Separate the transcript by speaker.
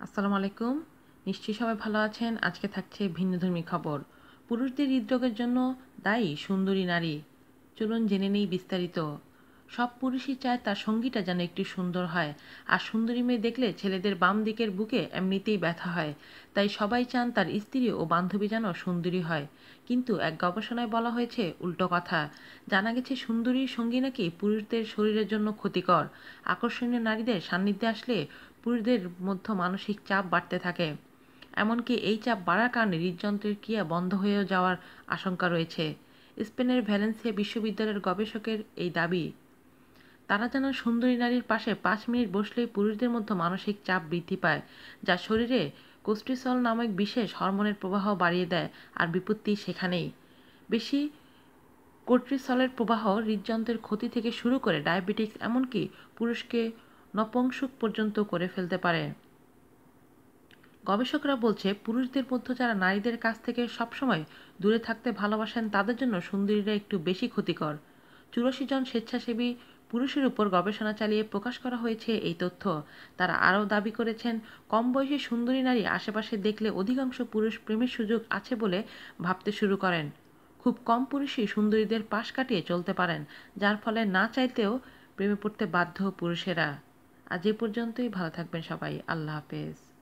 Speaker 1: আসসালামু আলাইকুম। নিশ্চয়ই সবাই ভালো আছেন। আজকে থাকছে ভিন্নধর্মী খবর। পুরুষদের হৃদরোগের জন্য দায়ী সুন্দরী নারী। চলুন জেনে নেই বিস্তারিত। সব পুরুষই চায় তার সঙ্গীটা যেন একটু সুন্দর হয়। আর সুন্দরী মেয়ে দেখলে ছেলেদের বাম দিকের বুকে এমনিতেই ব্যথা হয়। তাই সবাই চান তার স্ত্রী ও বান্ধবী যেন সুন্দরী হয়। কিন্তু এক গবেষণায় বলা হয়েছে উল্টো কথা। জানা গেছে, সুন্দরী সঙ্গী নাকি পুরুষদের শরীরের জন্য ক্ষতিকর। আকর্ষণীয় নারীদের সান্নিধ্যে আসলে পুরুষদের মধ্যে মানসিক চাপ বাড়তে থাকে। এমনকি এই চাপ বাড়ার কারণে হৃদযন্ত্রের ক্রিয়া বন্ধ হয়েও যাওয়ার আশঙ্কা রয়েছে। স্পেনের ভ্যালেন্সিয়া বিশ্ববিদ্যালয়ের গবেষকের এই দাবি তারা যেন সুন্দরী নারীর পাশে পাঁচ মিনিট বসলেই পুরুষদের মধ্যে মানসিক চাপ বৃদ্ধি পায়, যা শরীরে কোস্টিসল নামক বিশেষ হরমোনের প্রবাহ বাড়িয়ে দেয় আর বিপত্তি সেখানেই। বেশি কোর্টিসলের প্রবাহ হৃদযন্ত্রের ক্ষতি থেকে শুরু করে ডায়াবেটিক্স এমনকি পুরুষকে নপংসুক পর্যন্ত করে ফেলতে পারে। গবেষকরা বলছে, পুরুষদের মধ্যে যারা নারীদের কাছ থেকে সবসময় দূরে থাকতে ভালোবাসেন, তাদের জন্য সুন্দরীরা একটু বেশি ক্ষতিকর। চুরাশি জন স্বেচ্ছাসেবী পুরুষের উপর গবেষণা চালিয়ে প্রকাশ করা হয়েছে এই তথ্য। তারা আরও দাবি করেছেন কম বয়সী সুন্দরী নারী আশেপাশে দেখলে অধিকাংশ পুরুষ প্রেমের সুযোগ আছে বলে ভাবতে শুরু করেন। খুব কম পুরুষই সুন্দরীদের পাশ কাটিয়ে চলতে পারেন, যার ফলে না চাইতেও প্রেমে পড়তে বাধ্য পুরুষেরা। আজ এ পর্যন্তই, ভালো থাকবেন সবাই, আল্লাহ হাফেজ।